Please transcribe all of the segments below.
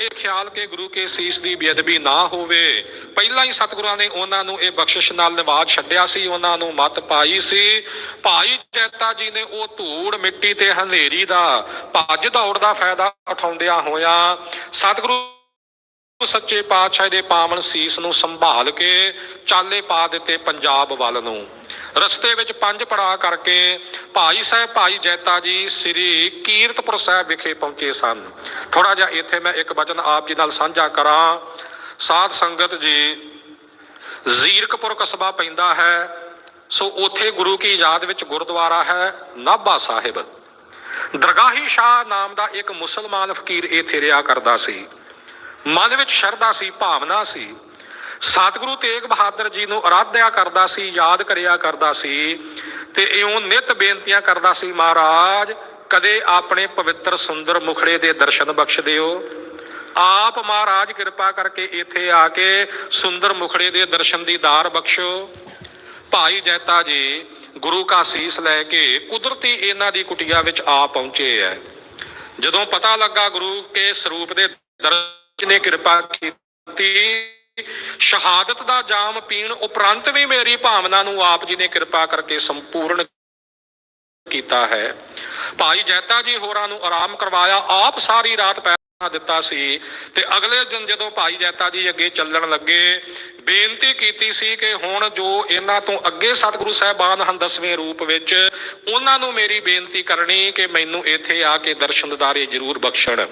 ਇਹ ਖਿਆਲ ਕਿ ਗੁਰੂ ਕੇ ਸੀਸ ਦੀ ਬੇਅਦਬੀ ਨਾ ਹੋਵੇ। ਪਹਿਲਾਂ ਹੀ ਸਤਿਗੁਰਾਂ ਨੇ ਉਹਨਾਂ ਨੂੰ ਇਹ ਬਖਸ਼ਿਸ਼ ਨਾਲ ਨਿਵਾਜ ਛੱਡਿਆ ਸੀ, ਉਹਨਾਂ ਨੂੰ ਮਤ ਪਾਈ ਸੀ। ਭਾਈ ਜੈਤਾ ਜੀ ਨੇ ਉਹ ਧੂੜ ਮਿੱਟੀ ਤੇ ਹਨੇਰੀ ਦਾ ਭੱਜ ਦੌੜ ਦਾ ਫਾਇਦਾ ਉਠਾਉਂਦਿਆਂ ਹੋਇਆ ਸਤਿਗੁਰੂ ਸੱਚੇ ਪਾਤਸ਼ਾਹ ਦੇ ਪਾਵਨ ਸੀਸ ਨੂੰ ਸੰਭਾਲ ਕੇ ਚਾਲੇ ਪਾ ਦਿੱਤੇ ਪੰਜਾਬ ਵੱਲ ਨੂੰ। ਰਸਤੇ ਵਿੱਚ ਪੰਜ ਪੜਾਅ ਕਰਕੇ ਭਾਈ ਸਾਹਿਬ, ਭਾਈ ਜੈਤਾ ਜੀ ਸ੍ਰੀ ਕੀਰਤਪੁਰ ਸਾਹਿਬ ਵਿਖੇ ਪਹੁੰਚੇ ਸਨ। ਥੋੜਾ ਜਿਹਾ ਇੱਥੇ ਮੈਂ ਇੱਕ ਵਚਨ ਆਪ ਜੀ ਨਾਲ ਸਾਂਝਾ ਕਰਾਂ। ਸਾਧ ਸੰਗਤ ਜੀ, ਜ਼ੀਰਕਪੁਰ ਕਸਬਾ ਪੈਂਦਾ ਹੈ, ਸੋ ਉੱਥੇ ਗੁਰੂ ਕੀ ਯਾਦ ਵਿੱਚ ਗੁਰਦੁਆਰਾ ਹੈ, ਨਾਭਾ ਸਾਹਿਬ। ਦਰਗਾਹੀ ਸ਼ਾਹ ਨਾਮ ਦਾ ਇੱਕ ਮੁਸਲਮਾਨ ਫਕੀਰ ਇੱਥੇ ਰਿਹਾ ਕਰਦਾ ਸੀ। ਮਨ ਵਿੱਚ ਸ਼ਰਧਾ ਸੀ, ਭਾਵਨਾ ਸੀ। ਸਤਿਗੁਰੂ ਤੇਗ ਬਹਾਦਰ ਜੀ ਨੂੰ ਅਰਾਧਿਆ ਕਰਦਾ ਸੀ, ਯਾਦ ਕਰਿਆ ਕਰਦਾ ਸੀ ਤੇ ਇਉਂ ਨਿਤ ਬੇਨਤੀਆਂ ਕਰਦਾ ਸੀ, ਮਹਾਰਾਜ, ਕਦੇ ਆਪਣੇ ਪਵਿੱਤਰ ਸੁੰਦਰ ਮੁਖੜੇ ਦੇ ਦਰਸ਼ਨ ਬਖਸ਼ ਦਿਓ। ਆਪ ਮਹਾਰਾਜ ਕਿਰਪਾ ਕਰਕੇ ਇੱਥੇ ਆ ਕੇ ਸੁੰਦਰ ਮੁਖੜੇ ਦੇ ਦਰਸ਼ਨ ਦੀ ਦਾਰ ਬਖਸ਼ੋ। ਭਾਈ ਜੈਤਾ ਜੀ, ਗੁਰੂ ਕਾ ਸੀਸ ਲੈ ਕੇ ਕੁਦਰਤੀ ਇਹਨਾਂ ਦੀ ਕੁਟੀਆ ਵਿੱਚ ਆ ਪਹੁੰਚੇ ਐ। ਜਦੋਂ ਪਤਾ ਲੱਗਾ ਗੁਰੂ ਕੇ ਸਰੂਪ ਦੇ ਦਰਸ਼ਨ ਨੇ ਕਿਰਪਾ ਕੀਤੀ ਸ਼ਹਾਦਤ ਦਾ ਜਾਮ ਪੀਣ ਉਪਰੰਤ ਵੀ ਮੇਰੀ ਭਾਵਨਾ ਨੂੰ ਆਪ ਜੀ ਨੇ ਕਿਰਪਾ ਕਰਕੇ ਸੰਪੂਰਨ ਕੀਤਾ ਹੈ। ਭਾਈ ਜੈਤਾ ਜੀ ਹੋਰਾਂ ਨੂੰ ਆਰਾਮ ਕਰਵਾਇਆ, ਆਪ ਸਾਰੀ ਰਾਤ ਪੈ ਦਿੱਤਾ ਸੀ ਤੇ ਅਗਲੇ ਦਿਨ ਜਦੋਂ ਭਾਈ ਜੈਤਾ ਜੀ ਅੱਗੇ ਚੱਲਣ ਲੱਗੇ, ਬੇਨਤੀ ਕੀਤੀ ਸੀ ਕਿ ਹੁਣ ਜੋ ਇਹਨਾਂ ਤੋਂ ਅੱਗੇ ਸਤਿਗੁਰੂ ਸਾਹਿਬਾਨ ਹਨ ਦਸਵੇਂ ਰੂਪ ਵਿੱਚ, ਉਹਨਾਂ ਨੂੰ ਮੇਰੀ ਬੇਨਤੀ ਕਰਨੀ ਕਿ ਮੈਨੂੰ ਇੱਥੇ ਆ ਕੇ ਦਰਸ਼ਨਦਾਰੇ ਜ਼ਰੂਰ ਬਖਸ਼ਣ।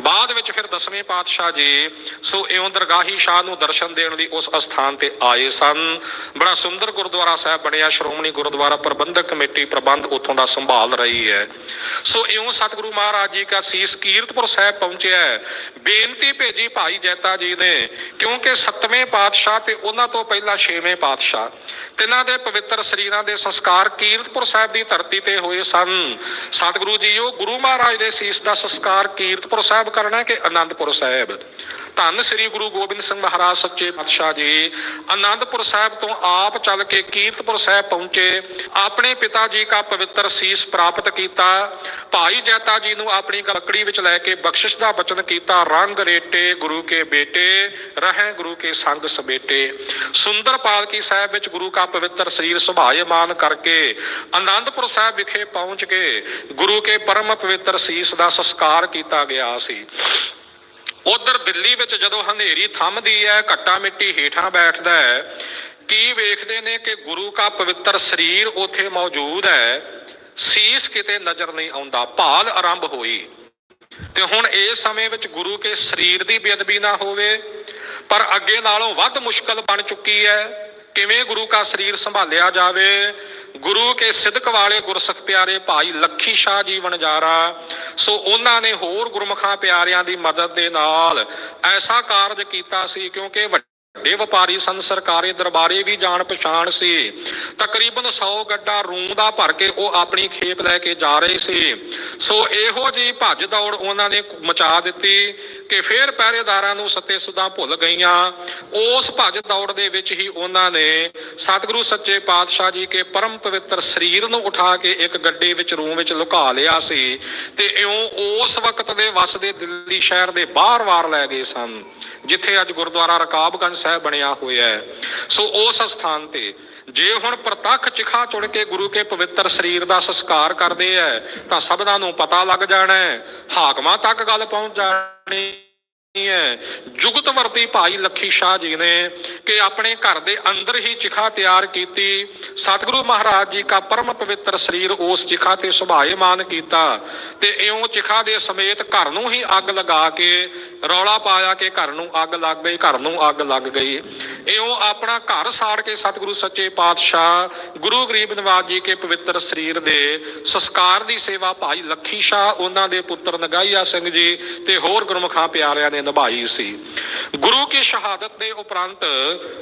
ਬਾਅਦ ਵਿੱਚ ਫਿਰ ਦਸਵੇਂ ਪਾਤਸ਼ਾਹ ਜੀ ਸੋ ਇਉਂ ਦਰਗਾਹੀ ਸ਼ਾਹ ਨੂੰ ਦਰਸ਼ਨ ਦੇਣ ਲਈ ਉਸ ਅਸਥਾਨ ਤੇ ਆਏ ਸਨ। ਬੜਾ ਸੁੰਦਰ ਗੁਰਦੁਆਰਾ ਸਾਹਿਬ ਬਣਿਆ, ਸ਼੍ਰੋਮਣੀ ਗੁਰਦੁਆਰਾ ਪ੍ਰਬੰਧਕ ਕਮੇਟੀ ਪ੍ਰਬੰਧ ਉੱਥੋਂ ਦਾ ਸੰਭਾਲ ਰਹੀ ਹੈ। ਸੋ ਇਉਂ ਸਤਿਗੁਰੂ ਮਹਾਰਾਜ ਜੀ ਕਾ ਸੀਸ ਕੀਰਤਪੁਰ ਸਾਹਿਬ ਪਹੁੰਚਿਆ ਹੈ। ਬੇਨਤੀ ਭੇਜੀ ਭਾਈ ਜੈਤਾ ਜੀ ਨੇ, ਕਿਉਂਕਿ ਸੱਤਵੇਂ ਪਾਤਸ਼ਾਹ ਤੇ ਉਹਨਾਂ ਤੋਂ ਪਹਿਲਾਂ ਛੇਵੇਂ ਪਾਤਸ਼ਾਹ। ਤਿੰਨਾਂ ਦੇ ਪਵਿੱਤਰ ਸਰੀਰਾਂ ਦੇ ਸੰਸਕਾਰ ਕੀਰਤਪੁਰ ਸਾਹਿਬ ਦੀ ਧਰਤੀ ਤੇ ਹੋਏ ਸਨ। ਸਤਿਗੁਰੂ ਜੀ ਉਹ ਗੁਰੂ ਮਹਾਰਾਜ ਦੇ ਸੀਸ ਦਾ ਸੰਸਕਾਰ ਕੀਰਤਪੁਰ ਸਾਹਿਬ ਕਰਨਾ ਕਿ ਆਨੰਦਪੁਰ ਸਾਹਿਬ? ਧੰਨ ਸ੍ਰੀ ਗੁਰੂ ਗੋਬਿੰਦ ਸਿੰਘ ਮਹਾਰਾਜ ਸੱਚੇ ਪਾਤਸ਼ਾਹ ਜੀ। ਆਨੰਦਪੁਰ ਸਾਹਿਬ ਤੋਂ ਆਪ ਚੱਲ ਕੇ ਕੀਰਤਪੁਰ ਸਾਹਿਬ ਪਹੁੰਚੇ। ਆਪਣੇ ਪਿਤਾ ਜੀ ਦਾ ਪਵਿੱਤਰ ਸੀਸ ਪ੍ਰਾਪਤ ਕੀਤਾ। ਭਾਈ ਜੈਤਾ ਜੀ ਨੂੰ ਆਪਣੀ ਗਲਕੜੀ ਵਿੱਚ ਲੈ ਕੇ ਬਖਸ਼ਿਸ਼ ਦਾ ਬਚਨ ਕੀਤਾ। ਰੰਗ ਰੇਟੇ ਗੁਰੂ ਕੇ ਬੇਟੇ, ਰਹਿ ਗੁਰੂ ਕੇ ਸੰਗ ਸਬੇਟੇ। ਸੁੰਦਰ ਪਾਲਕੀ ਸਾਹਿਬ ਵਿੱਚ ਗੁਰੂ ਦਾ ਪਵਿੱਤਰ ਸਰੀਰ ਸੁਭਾਇਮਾਨ ਕਰਕੇ ਆਨੰਦਪੁਰ ਸਾਹਿਬ ਵਿਖੇ ਪਹੁੰਚ ਕੇ ਗੁਰੂ ਕੇ ਪਰਮ ਪਵਿੱਤਰ ਸੀਸ ਦਾ ਸੰਸਕਾਰ ਕੀਤਾ ਗਿਆ ਸੀ। ਉਧਰ ਦਿੱਲੀ ਵਿੱਚ ਜਦੋਂ ਹਨੇਰੀ ਥੰਮਦੀ ਹੈ, ਘੱਟਾ ਮਿੱਟੀ ਹੇਠਾਂ ਬੈਠਦਾ ਹੈ, ਕੀ ਵੇਖਦੇ ਨੇ ਕਿ ਗੁਰੂ ਦਾ ਪਵਿੱਤਰ ਸਰੀਰ ਉੱਥੇ ਮੌਜੂਦ ਹੈ? ਸੀਸ ਕਿਤੇ ਨਜ਼ਰ ਨਹੀਂ ਆਉਂਦਾ, ਭਾਲ ਆਰੰਭ ਹੋਈ। ਤੇ ਹੁਣ ਇਸ ਸਮੇਂ ਵਿੱਚ ਗੁਰੂ ਕੇ ਸਰੀਰ ਦੀ ਬੇਅਦਬੀ ਨਾ ਹੋਵੇ, ਪਰ ਅੱਗੇ ਨਾਲੋਂ ਵੱਧ ਮੁਸ਼ਕਲ ਬਣ ਚੁੱਕੀ ਹੈ। ਕਿਵੇਂ ਗੁਰੂ ਕਾ ਸਰੀਰ ਸੰਭਾਲਿਆ ਜਾਵੇ? ਗੁਰੂ ਕੇ ਸਿਦਕ ਵਾਲੇ ਗੁਰਸਿੱਖ ਪਿਆਰੇ ਭਾਈ ਲੱਖੀ ਸ਼ਾਹ ਜੀ ਵਣਜਾਰਾ, ਸੋ ਉਹਨਾਂ ਨੇ ਹੋਰ ਗੁਰਮਖਾਂ ਪਿਆਰਿਆਂ ਦੀ ਮਦਦ ਦੇ ਨਾਲ ਐਸਾ ਕਾਰਜ ਕੀਤਾ ਸੀ ਕਿਉਂਕਿ ਵੱਡੇ ਵਪਾਰੀ ਸਨ, ਸਰਕਾਰੀ ਦਰਬਾਰੇ ਵੀ ਜਾਣ ਪਛਾਣ ਸੀ। ਤਕਰੀਬਨ 100 ਗੱਡਾ ਰੂੰ ਦਾ ਭਰ ਕੇ ਉਹ ਆਪਣੀ ਖੇਪ ਲੈ ਕੇ ਜਾ ਰਹੇ ਸੀ। ਸੋ ਇਹੋ ਜੀ ਭੱਜ ਦੌੜ ਉਹਨਾਂ ਨੇ ਮਚਾ ਦਿੱਤੀ। ਕਿ ਫਿਰ ਪਹਿਰੇਦਾਰਾਂ ਨੂੰ ਸੱਤੇ ਸੁਦਾ ਭੁੱਲ ਗਈਆਂ। ਉਸ ਭੱਜ ਦੌੜ ਦੇ ਵਿੱਚ ਹੀ ਉਹਨਾਂ ਨੇ ਸਤਿਗੁਰੂ ਸੱਚੇ ਪਾਤਸ਼ਾਹ ਜੀ ਕੇ ਪਰਮ ਪਵਿੱਤਰ ਸਰੀਰ ਨੂੰ ਉਠਾ ਕੇ ਇੱਕ ਗੱਡੇ ਵਿੱਚ ਰੂਮ ਵਿੱਚ ਲੁਕਾ ਲਿਆ ਸੀ ਤੇ ਇਉਂ ਉਸ ਵਕਤ ਦੇ ਵਸਦੇ ਦਿੱਲੀ ਸ਼ਹਿਰ ਦੇ ਬਾਹਰ-ਬਾਹਰ ਲੈ ਗਏ ਸਨ, ਜਿੱਥੇ ਅੱਜ ਗੁਰਦੁਆਰਾ ਰਕਾਬਗੰਜ ਸਾਹਿਬ ਬਣਿਆ ਹੋਇਆ ਹੈ। ਸੋ ਉਸ ਸਥਾਨ ਤੇ ਜੇ ਹੁਣ ਪ੍ਰਤੱਖ ਚਿਖਾ ਚੁਣ ਕੇ ਗੁਰੂ ਕੇ ਪਵਿੱਤਰ ਸਰੀਰ ਦਾ ਸੰਸਕਾਰ ਕਰਦੇ ਐ, ਤਾਂ ਸਭਨਾਂ ਨੂੰ ਪਤਾ ਲੱਗ ਜਾਣਾ ਹੈ ਹਾਕਮਾਂ ਤੱਕ ਗੱਲ ਪਹੁੰਚ ਜਾਣੀ ਹੈ। ਜੁਗਤ ਵਰਤੀ ਭਾਈ ਲੱਖੀ ਸ਼ਾਹ ਜੀ ਨੇ ਕਿ ਆਪਣੇ ਘਰ ਦੇ ਅੰਦਰ ਹੀ ਚਿਖਾ ਤਿਆਰ ਕੀਤੀ। ਸਤਿਗੁਰੂ ਮਹਾਰਾਜ ਜੀ ਦਾ ਪਰਮ ਪਵਿੱਤਰ ਸਰੀਰ ਉਸ ਚਿਖਾ ਤੇ ਸੁਭਾਇਮਾਨ ਕੀਤਾ ਤੇ ਇਉਂ ਚਿਖਾ ਦੇ ਸਮੇਤ ਘਰ ਨੂੰ ਹੀ ਅੱਗ ਲਗਾ ਕੇ, ਰੌਲਾ ਪਾਇਆ ਕਿ ਘਰ ਨੂੰ ਅੱਗ ਲੱਗ ਗਈ, ਘਰ ਨੂੰ ਅੱਗ ਲੱਗ ਗਈ। ਇਉਂ ਆਪਣਾ ਘਰ ਸਾੜ ਕੇ ਸਤਿਗੁਰੂ ਸੱਚੇ ਪਾਤਸ਼ਾਹ ਗੁਰੂ ਗਰੀਬ ਨਿਵਾਜ ਜੀ ਕੇ ਪਵਿੱਤਰ ਸਰੀਰ ਦੇ ਸੰਸਕਾਰ ਦੀ ਸੇਵਾ ਭਾਈ ਲੱਖੀ ਸ਼ਾਹ, ਉਹਨਾਂ ਦੇ ਪੁੱਤਰ ਨਗਾਈਆ ਸਿੰਘ ਜੀ ਤੇ ਹੋਰ ਗੁਰਮਖਾਂ ਪਿਆਰਿਆਂ ਨੇ ਨਿਭਾਈ ਸੀ। ਗੁਰੂ ਕੀ ਸ਼ਹਾਦਤ ਦੇ ਉਪਰੰਤ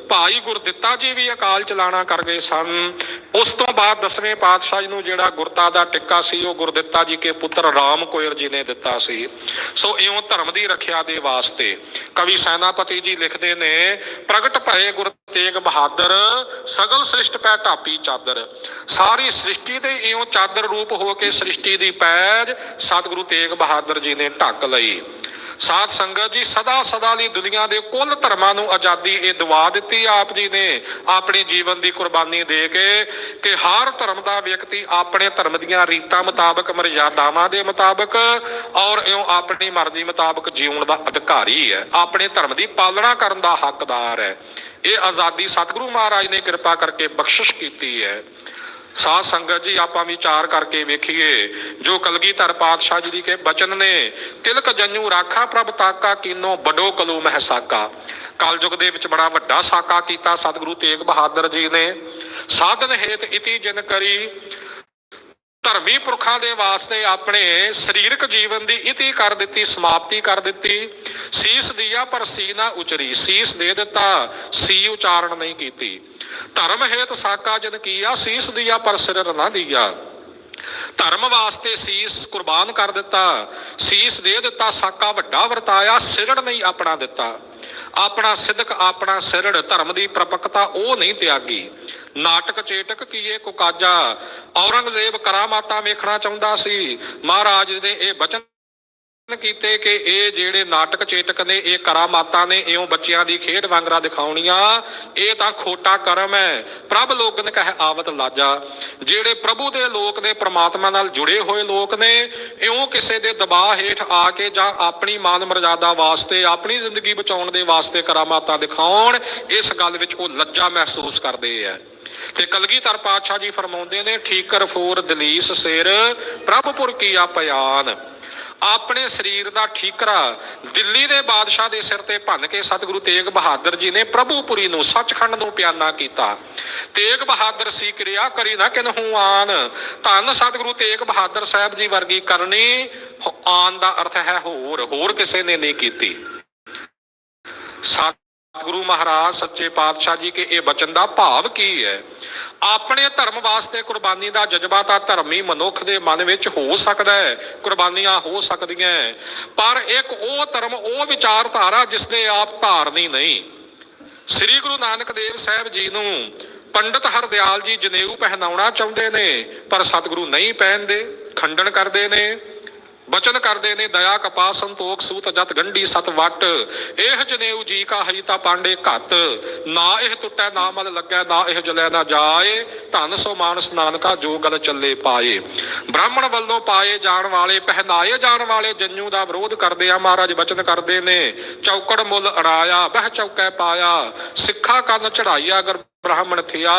ਭਾਈ ਗੁਰਦਿੱਤਾ ਜੀ ਵੀ ਅਕਾਲ ਚਲਾਣਾ ਕਰ ਗਏ ਸਨ। ਉਸ ਤੋਂ ਬਾਅਦ ਦਸਵੇਂ ਪਾਤਸ਼ਾਹ ਜੀ ਨੂੰ ਜਿਹੜਾ ਗੁਰਤਾ ਦਾ ਟਿੱਕਾ ਸੀ, ਉਹ ਗੁਰਦਿੱਤਾ ਜੀ ਕੇ ਪੁੱਤਰ ਰਾਮ ਕੋਇਰ ਜੀ ਨੇ ਦਿੱਤਾ ਸੀ। ਸੋ ਇਉਂ ਧਰਮ ਦੀ ਰੱਖਿਆ ਦੇ ਵਾਸਤੇ ਕਵੀ ਸੈਨਾਪਤੀ ਜੀ ਲਿਖਦੇ ਨੇ, ਪ੍ਰਗਟ ਭਏ ਗੁਰ ਤੇਗ ਬਹਾਦਰ, ਸਗਲ ਸ੍ਰਿਸ਼ਟ ਪੈ ਢਾਪੀ ਚਾਦਰ। ਸਾਰੀ ਸ੍ਰਿਸ਼ਟੀ ਦੇ ਇਉਂ ਚਾਦਰ ਰੂਪ ਹੋ ਕੇ ਸ੍ਰਿਸ਼ਟੀ ਦੀ ਪੈਜ ਸਤਿਗੁਰੂ ਤੇਗ ਬਹਾਦਰ ਜੀ ਨੇ ਢੱਕ ਲਈ। ਸਾਧ ਸੰਗਤ ਜੀ, ਸਦਾ ਸਦਾ ਲਈ ਦੁਨੀਆ ਦੇ ਕੁੱਲ ਧਰਮਾਂ ਨੂੰ ਆਜ਼ਾਦੀ ਇਹ ਦਵਾ ਦਿੱਤੀ ਆਪ ਜੀ ਨੇ। ਆਪਣੇ ਜੀਵਨ ਦੀ ਕੁਰਬਾਨੀ ਦੇ ਕੇ ਕਿ ਹਰ ਧਰਮ ਦਾ ਵਿਅਕਤੀ ਆਪਣੇ ਧਰਮ ਦੀਆਂ ਰੀਤਾਂ ਮੁਤਾਬਕ ਮਰਜ਼ਾਦਾਵਾਂ ਦੇ ਮੁਤਾਬਕ ਔਰ ਇਉਂ ਆਪਣੀ ਮਰਜ਼ੀ ਮੁਤਾਬਕ ਜੀਉਣ ਦਾ ਅਧਿਕਾਰੀ ਹੈ। ਆਪਣੇ ਧਰਮ ਦੀ ਪਾਲਣਾ ਕਰਨ ਦਾ ਹੱਕਦਾਰ ਹੈ। ਇਹ ਆਜ਼ਾਦੀ ਸਤਿਗੁਰੂ ਮਹਾਰਾਜ ਨੇ ਕਿਰਪਾ ਕਰਕੇ ਬਖਸ਼ਿਸ਼ ਕੀਤੀ ਹੈ। ਸਾਧ ਸੰਗਤ ਜੀ, ਆਪਾਂ ਵਿਚਾਰ ਕਰਕੇ ਵੇਖੀਏ, ਜੋ ਕਲਗੀਧਰ ਪਾਤਸ਼ਾਹ ਜੀ ਦੀ ਕੇ ਬਚਨ ਨੇ, ਤਿਲਕ ਜੰਨੂ ਰਾਖਾ ਪ੍ਰਭ ਤਾਕਾ ਕੀਨੋ ਬਡੋ ਕਲੂ ਮਹਿ ਸਾਕਾ। ਕਲਯੁਗ ਦੇ ਵਿੱਚ ਬੜਾ ਵੱਡਾ ਸਾਕਾ ਕੀਤਾ ਸਤਿਗੁਰੂ ਤੇਗ ਬਹਾਦਰ ਜੀ ਨੇ। ਸਾਧਨ ਹੇਤ ਇਤੀ ਜਨ ਕਰੀ, ਧਰਮੀ ਪੁਰਖਾਂ ਦੇ ਵਾਸਤੇ ਆਪਣੇ ਸਰੀਰਕ ਜੀਵਨ ਦੀ ਇਤੀ ਕਰ ਦਿੱਤੀ, ਸਮਾਪਤੀ ਕਰ ਦਿੱਤੀ। ਸੀਸ ਦਿਆ ਪਰ ਸੀ ਨਾ ਉਚਰੀ, ਸੀਸ ਦੇ ਦਿੱਤਾ, ਸੀ ਉਚਾਰਨ ਨਹੀਂ ਕੀਤੀ। ਧਰਮ ਹੇਤ ਸਾਕਾ ਜਨ ਕੀਆ, ਸੀਸ ਦਿਆ ਪਰ ਸਿਰ ਨਾ ਦਿਆ। ਧਰਮ ਵਾਸਤੇ ਸੀਸ ਕੁਰਬਾਨ ਕਰ ਦਿੱਤਾ। ਸੀਸ ਦੇ ਦਿੱਤਾ, ਸਾਕਾ ਵੱਡਾ ਵਰਤਾਇਆ, ਸਿਰੜ ਨਹੀਂ ਆਪਣਾ ਦਿੱਤਾ। ਆਪਣਾ ਸਿਦਕ, ਆਪਣਾ ਸਿਰੜ, ਧਰਮ ਦੀ ਪ੍ਰਪਕਤਾ ਉਹ ਨਹੀਂ ਤਿਆਗੀ। ਨਾਟਕ ਚੇਟਕ ਕੀਏ ਕੁਕਾਜਾ, ਔਰੰਗਜ਼ੇਬ ਕਰਾਮਾਤਾਂ ਵੇਖਣਾ ਚਾਹੁੰਦਾ ਸੀ। ਮਹਾਰਾਜ ਦੇ ਇਹ ਬਚਨ ਕੀਤੇ ਕਿ ਇਹ ਜਿਹੜੇ ਨਾਟਕ ਚੇਤਕ ਨੇ, ਇਹ ਕਰਾਮਾਤਾਂ ਨੇ, ਇਉਂ ਬੱਚਿਆਂ ਦੀ ਖੇਡ ਵਾਂਗਰਾ ਦਿਖਾਉਣੀਆਂ, ਇਹ ਤਾਂ ਖੋਟਾ ਕਰਮ ਹੈ। ਪ੍ਰਭ ਲੋਕਨ ਕਹਿ ਆਵਤ ਲਾਜਾ। ਜਿਹੜੇ ਪ੍ਰਭੂ ਦੇ ਲੋਕ ਨੇ, ਪ੍ਰਮਾਤਮਾ ਨਾਲ ਜੁੜੇ ਹੋਏ ਲੋਕ ਨੇ, ਇਉਂ ਕਿਸੇ ਦੇ ਦਬਾਅ ਹੇਠ ਆ ਕੇ ਜਾਂ ਆਪਣੀ ਮਾਨ ਮਰਜ਼ਾਦਾ ਵਾਸਤੇ, ਆਪਣੀ ਜ਼ਿੰਦਗੀ ਬਚਾਉਣ ਦੇ ਵਾਸਤੇ ਕਰਾਮਾਤਾਂ ਦਿਖਾਉਣ, ਇਸ ਗੱਲ ਵਿੱਚ ਉਹ ਲੱਜਾ ਮਹਿਸੂਸ ਕਰਦੇ ਆ। ਤੇ ਕਲਗੀਧਰ ਪਾਤਸ਼ਾਹ ਜੀ ਫਰਮਾਉਂਦੇ ਨੇ, ਠੀਕਰ ਫੋਰ ਦਲੀਸ ਸਿਰ, ਪ੍ਰਭਪੁਰ ਕੀਆ ਪਿਆਨ। ਆਪਣੇ ਸਰੀਰ ਦਾ ਠੀਕਰਾ ਦਿੱਲੀ ਦੇ ਬਾਦਸ਼ਾਹ ਦੇ ਸਿਰ ਤੇ ਭੰਨ ਕੇ ਸਤਿਗੁਰੂ ਤੇਗ ਬਹਾਦਰ ਜੀ ਨੇ ਪ੍ਰਭੂਪੁਰੀ ਨੂੰ ਸੱਚਖੰਡ ਨੂੰ ਪਿਆਨਾ ਕੀਤਾ। ਤੇਗ ਬਹਾਦਰ ਸੀ, ਕਿਰਿਆ ਕਰੀ ਨਾ ਕਿਨਹੂ ਆਨ। ਧੰਨ ਸਤਿਗੁਰੂ ਤੇਗ ਬਹਾਦਰ ਸਾਹਿਬ ਜੀ ਵਰਗੀ ਕਰਨੀ, ਆਨ ਦਾ ਅਰਥ ਹੈ ਹੋਰ ਹੋਰ ਕਿਸੇ ਨੇ ਨਹੀਂ ਕੀਤੀ। ਸਤਿਗੁਰੂ ਮਹਾਰਾਜ, ਸੱਚੇ ਪਾਤਸ਼ਾਹ ਜੀ, ਕੇ ਇਹ ਬਚਨ ਦਾ ਭਾਵ ਕੀ ਹੈ? ਆਪਣੇ ਧਰਮ ਵਾਸਤੇ ਕੁਰਬਾਨੀ ਦਾ ਜਜ਼ਬਾ ਤਾਂ ਧਰਮੀ ਮਨੁੱਖ ਦੇ ਮਨ ਵਿੱਚ ਹੋ ਸਕਦਾ ਹੈ, ਕੁਰਬਾਨੀਆਂ ਹੋ ਸਕਦੀਆਂ ਪਰ ਇੱਕ ਉਹ ਧਰਮ, ਉਹ ਵਿਚਾਰਧਾਰਾ ਜਿਸ ਦੇ ਆਪ ਧਾਰਨੀ ਨਹੀਂ। ਸ੍ਰੀ ਗੁਰੂ ਨਾਨਕ ਦੇਵ ਸਾਹਿਬ ਜੀ ਨੂੰ ਪੰਡਤ ਹਰਦਿਆਲ ਜੀ ਜਨੇਊ ਪਹਿਨਾਉਣਾ ਚਾਹੁੰਦੇ ਨੇ, ਪਰ ਸਤਿਗੁਰੂ ਨਹੀਂ ਪਹਿਨਦੇ, ਖੰਡਨ ਕਰਦੇ ਨੇ। ਬਚਨ ਕਰਦੇ ਨੇ ਦਇਆ ਕਪਾ ਸੰਤੋਖ ਸੂਤ ਜਤ ਗੰਢੀ ਸਤ ਵਟ। ਇਹ ਜਨੇਊ ਜੀ ਕਾ ਹਰੀਤਾ ਪਾਂਡੇ ਘਤ ਨਾ ਇਹ ਟੁੱਟੈ ਨਾ ਮਲ ਲੱਗੈ, ਨਾ ਇਹ ਜਲੈ ਨਾ ਜਾਏ। ਧਨ ਸੋ ਮਾਨਸ ਨਾਨਕਾ ਜੋ ਗਲ ਚੱਲੇ ਪਾਏ। ਬ੍ਰਾਹਮਣ ਵੱਲੋਂ ਪਾਏ ਜਾਣ ਵਾਲੇ, ਪਹਿਨਾਏ ਜਾਣ ਵਾਲੇ ਜੰਨੂ ਦਾ ਵਿਰੋਧ ਕਰਦੇ ਆ ਮਹਾਰਾਜ ਬਚਨ ਕਰਦੇ ਨੇ, ਚੌਕੜ ਮੁੱਲ ਅੜਾਇਆ, ਬਹਿ ਚੌਕੈ ਪਾਇਆ। ਸਿੱਖਾ ਕੰਨ ਚੜਾਈਆ ਅਗਰ ਬ੍ਰਾਹਮਣ ਥਿਆ,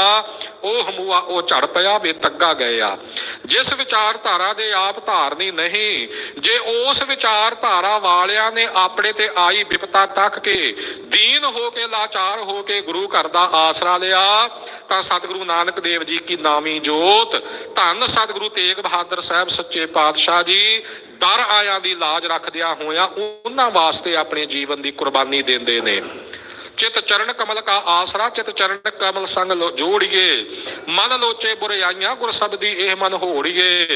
ਉਹ ਹਮੂਆ, ਉਹ ਝੜ ਪਿਆ ਵੇ ਤੱਗਾ ਗਿਆ ਜਿਸ ਵਿਚਾਰਧਾਰਾ ਦੇ ਆਪ ਧਾਰਨੀ ਨਹੀਂ, ਜੇ ਉਸ ਵਿਚਾਰਧਾਰਾ ਵਾਲਿਆਂ ਨੇ ਆਪਣੇ ਤੇ ਆਈ ਵਿਪਤਾ ਤੱਕ ਕੇ ਦੀਨ ਹੋ ਕੇ, ਲਾਚਾਰ ਹੋ ਕੇ ਗੁਰੂ ਘਰ ਦਾ ਆਸਰਾ ਲਿਆ, ਤਾਂ ਸਤਿਗੁਰੂ ਨਾਨਕ ਦੇਵ ਜੀ ਕੀ ਨਾਮੀ ਜੋਤ, ਧੰਨ ਸਤਿਗੁਰੂ ਤੇਗ ਬਹਾਦਰ ਸਾਹਿਬ ਸੱਚੇ ਪਾਤਸ਼ਾਹ ਜੀ ਦਰ ਆਇਆਂ ਦੀ ਲਾਜ ਰੱਖਦਿਆਂ ਹੋਇਆਂ ਉਹਨਾਂ ਵਾਸਤੇ ਆਪਣੇ ਜੀਵਨ ਦੀ ਕੁਰਬਾਨੀ ਦਿੰਦੇ ਨੇ। ਚਿਤ ਚਰਨ ਕਮਲ ਕਾ ਆਸਰਾ, ਚਿਤ ਚਰਨ ਕਮਲ ਸੰਗ ਲੋ- ਜੋੜੀਏ। ਮਨ ਲੋਚੇ ਬੁਰਾਈਆਂ ਗੁਰ ਸਬਦੀ ਇਹ ਮਨ ਹੋੜੀਏ।